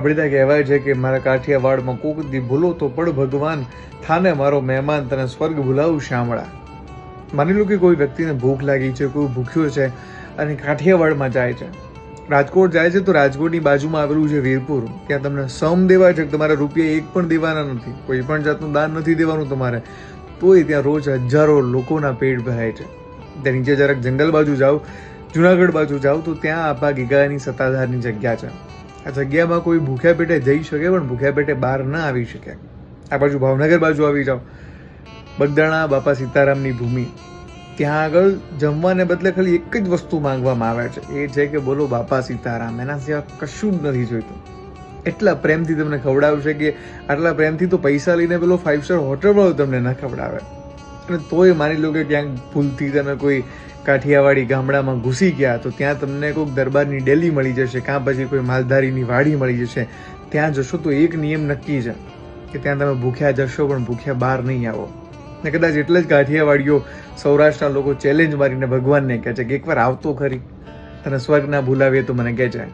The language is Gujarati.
ત્યાં કહેવાય છે કે મારા કાઠિયાવાડમાં કોક દી ભૂલો તો પણ ભગવાન, થાને મારો મહેમાન તને સ્વર્ગ ભૂલાવું શામળા. માની લો કે કોઈ વ્યક્તિને ભૂખ લાગી છે, કોઈ ભૂખ્યો છે અને કાઠિયાવાડમાં જાય છે. રાજકોટ જાય છે તો રાજકોટની બાજુમાં આવેલું છે વીરપુર. ત્યાં તમને સમ દેવા છે તમારા તમારે રૂપિયા એક પણ દેવાના નથી. કોઈ પણ જાતનું દાન નથી દેવાનું તમારે. તોય ત્યાં રોજ હજારો લોકોના પેટ ભરાય છે. ત્યાં નીચે જરાક જંગલ બાજુ જાઓ, જુનાગઢ બાજુ જાઓ તો ત્યાં આપા ગીગાની સત્તાધારની જગ્યા છે. આ જગ્યામાં કોઈ ભૂખ્યા પેટે જઈ શકે પણ ભૂખ્યા પેટે બહાર ન આવી શકે. આ બાજુ ભાવનગર બાજુ આવી જાઓ. બગદાણા બાપા સીતારામની ભૂમિ. ત્યાં આગળ જમવાને બદલે ખાલી એક જ વસ્તુ માંગવામાં આવે છે. એ છે કે બોલો બાપા સીતારામ, એના સિવાય કશું જ નથી જોઈતું. એટલા પ્રેમથી તમને ખવડાવશે કે આટલા પ્રેમથી તો પૈસા લઈને પેલો ફાઇવ સ્ટાર હોટલવાળો તમને ન ખવડાવે. અને તોય માની લો કે ક્યાંક ભૂલથી તમે કોઈ કાઠિયાવાડી ગામડામાં ઘૂસી ગયા, તો ત્યાં તમને કોઈક દરબારની ડેલી મળી જશે, કાં પછી કોઈ માલધારીની વાડી મળી જશે. ત્યાં જશો તો એક નિયમ નક્કી છે કે ત્યાં તમે ભૂખ્યા જશો, પણ ભૂખ્યા બહાર નહીં આવો. ને કદાચ એટલે જ કાઠિયાવાડીઓ સૌરાષ્ટ્રના લોકો ચેલેન્જ મારીને ભગવાનને કહે છે કે એકવાર આવતો ખરી. તને સ્વર્ગ ના ભૂલાવીએ તો મને કહેજે.